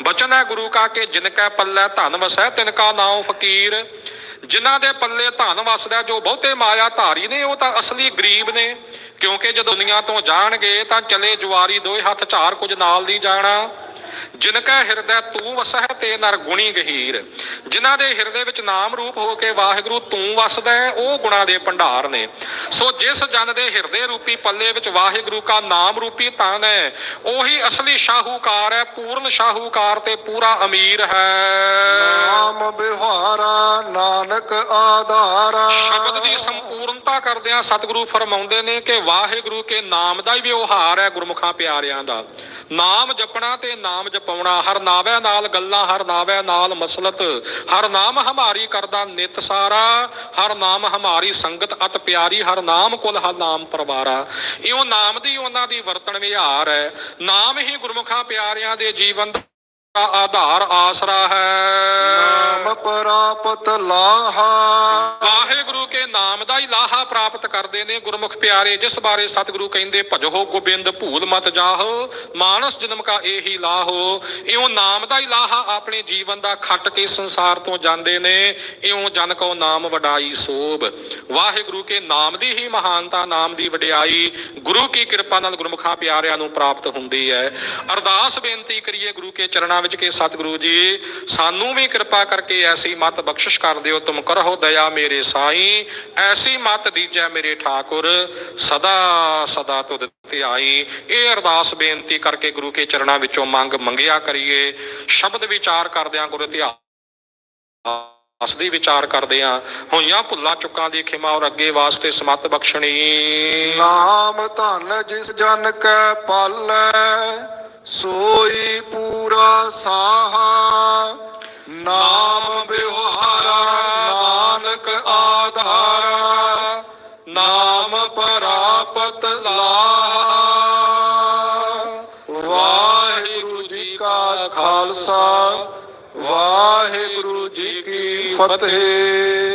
ਬਚਨ ਹੈ ਗੁਰੂ ਕਾ ਕੇ, ਜਿਨ ਕੈ ਪੱਲੇ ਧਨ ਵਸੈ, ਤਿਨ ਕਾ ਨਾਉ ਫਕੀਰ। ਜਿਨ੍ਹਾਂ ਦੇ ਪੱਲੇ ਧਨ ਵਸਦਾ ਜੋ ਬਹੁਤੇ ਮਾਇਆ ਧਾਰੀ ਨੇ, ਉਹ ਤਾਂ ਅਸਲੀ ਗਰੀਬ ਨੇ। ਕਿਉਂਕਿ ਜਦੋਂ ਦੁਨੀਆ ਤੋਂ ਜਾਣਗੇ, ਤਾਂ ਚਲੇ ਜੁਆਰੀ ਦੋਏ ਹੱਥ ਝਾਰ ਕੁਝ ਨਾਲ ਨਹੀਂ ਜਾਣਾ। ਜਿਨ ਕੈ ਹਿਰਦੈ ਤੂੰ ਵਸਹਿ ਤੇ ਨਰ ਗੁਣੀ ਗਹੀਰ। ਜਿਨ੍ਹਾਂ ਦੇ ਹਿਰਦੇ ਵਿੱਚ ਨਾਮ ਰੂਪ ਹੋ ਕੇ ਵਾਹਿਗੁਰੂ ਤੂੰ ਵਸਦਾ ਹੈ ਉਹ ਗੁਣਾ ਦੇ ਭੰਡਾਰ ਨੇ। ਸੋ ਜਿਸ ਜਨ ਦੇ ਹਿਰਦੇ ਰੂਪੀ ਪੱਲੇ ਵਿੱਚ ਵਾਹਿਗੁਰੂ ਕਾ ਨਾਮ ਰੂਪੀ ਧਨ ਹੈ ਉਹੀ ਅਸਲੀ ਸ਼ਾਹੂਕਾਰ ਹੈ ਪੂਰਨ ਸ਼ਾਹੂਕਾਰ ਤੇ ਪੂਰਾ ਅਮੀਰ ਹੈ। ਨਾਮ ਬਿਹਾਰਾ ਨਾਨਕ ਆਧਾਰਾ। ਸ਼ਬਦ ਦੀ ਸੰਪੂਰਨਤਾ ਕਰਦਿਆਂ ਸਤਿਗੁਰੂ ਫਰਮਾਉਂਦੇ ਨੇ ਕਿ ਵਾਹਿਗੁਰੂ ਕੇ ਨਾਮ ਦਾ ਹੀ ਵਿਵਹਾਰ ਹੈ ਗੁਰਮੁਖਾਂ ਪਿਆਰਿਆਂ ਦਾ। ਨਾਮ ਜਪਣਾ ਤੇ ਨਾਮ ਜਪਾਉਣਾ ਹਰ ਨਾਵੈ ਨਾਲ ਗੱਲਾਂ, ਹਰ ਨਾਵੈ ਨਾਲ ਮਸਲਤ, ਹਰ ਨਾਮ ਹਮਾਰੀ ਕਰਦਾ ਨਿਤ ਸਾਰਾ, ਹਰ ਨਾਮ ਹਮਾਰੀ ਸੰਗਤ ਅਤ ਪਿਆਰੀ, ਹਰ ਨਾਮ ਕੁਲ ਹਰ ਨਾਮ ਪਰਵਾਰਾ। ਇਉਂ ਨਾਮ ਦੀ ਉਹਨਾਂ ਦੀ ਵਰਤਣ ਵਿਹਾਰ ਹੈ। ਨਾਮ ਹੀ ਗੁਰਮੁਖਾਂ ਪਿਆਰਿਆਂ ਦੇ ਜੀਵਨ ਦਾ ਆਧਾਰ ਆਸਰਾ ਹੈ। ਨਾਮ ਪ੍ਰਾਪਤ ਲਾਹਾ। ਵਾਹਿਗੁਰੂ ਕੇ ਨਾਮ ਦਾ ਹੀ ਲਾਹਾ ਪ੍ਰਾਪਤ ਕਰਦੇ ਨੇ ਗੁਰਮੁਖ ਪਿਆਰੇ ਜਿਸ ਬਾਰੇ ਸਤਿਗੁਰੂ ਕਹਿੰਦੇ ਭਜੋ ਗੋਬਿੰਦ ਭੂਲ ਮਤ ਜਾਹੋ ਮਾਨਸ ਜਨਮ ਕਾ ਇਹੀ ਲਾਹੋ। ਇਉਂ ਨਾਮ ਦਾ ਹੀ ਲਾਹਾ ਆਪਣੇ ਜੀਵਨ ਦਾ ਖੱਟ ਕੇ ਸੰਸਾਰ ਤੋਂ ਜਾਂਦੇ ਨੇ। ਇਉਂ ਜਨ ਕੋ ਨਾਮ ਵਡਾਈ ਸੋਭ। ਵਾਹਿਗੁਰੂ ਕੇ ਨਾਮ ਦੀ ਹੀ ਮਹਾਨਤਾ ਨਾਮ ਦੀ ਵਡਿਆਈ ਗੁਰੂ ਕੀ ਕਿਰਪਾ ਨਾਲ ਗੁਰਮੁਖਾਂ ਪਿਆਰਿਆਂ ਨੂੰ ਪ੍ਰਾਪਤ ਹੁੰਦੀ ਹੈ। ਅਰਦਾਸ ਬੇਨਤੀ ਕਰੀਏ ਗੁਰੂ ਕੇ ਚਰਨਾਂ ਵਿੱਚ ਕਿ ਸਤਿਗੁਰੂ ਜੀ, ਸਾਨੂੰ ਵੀ ਕਿਰਪਾ ਕਰਕੇ ਐਸੀ ਮਤ ਬਖਸ਼ਿਸ਼ ਕਰ ਦਿਓ, ਤੁਮ ਕਰੋ ਦਇਆ ਮੇਰੇ ਸਾਈਂ, ਐਸੀ ਮਤ ਦੀਜੈ ਮੇਰੇ ਠਾਕੁਰ, ਸਦਾ ਸਦਾ ਤੁਧ ਧਿਆਈ ਇਹ ਅਰਦਾਸ ਬੇਨਤੀ ਕਰਕੇ ਗੁਰੂ ਕੇ ਚਰਨਾਂ ਵਿੱਚੋਂ ਮੰਗ ਮੰਗਿਆ ਕਰੀਏ। ਸ਼ਬਦ ਵਿਚਾਰ ਕਰਦਿਆਂ ਗੁਰੂ ਇਤਿਹਾਸ ਦੀ ਵਿਚਾਰ ਕਰਦੇ ਆ ਹੋਈਆਂ ਭੁੱਲਾਂ ਚੁੱਕਾਂ ਦੀ ਖਿਮਾ ਔਰ ਅੱਗੇ ਵਾਸਤੇ ਸਮਤ ਬਖਸ਼ਣੀ। ਨਾਮ ਧਨ ਜਿਸ ਜਨ ਕੈ ਪਾਲੈ ਸੋਈ ਪੂਰਾ ਸਾਹਾ, ਨਾਮ ਬਿਹਾਰਾ ਨਾਨਕ ਆਧਾਰਾ, ਨਾਮ ਪ੍ਰਾਪਤ ਲਾਹਾ। ਵਾਹਿਗੁਰੂ ਜੀ ਕਾ ਖਾਲਸਾ, ਵਾਹਿਗੁਰੂ ਜੀ ਕੀ ਫਤਿਹ।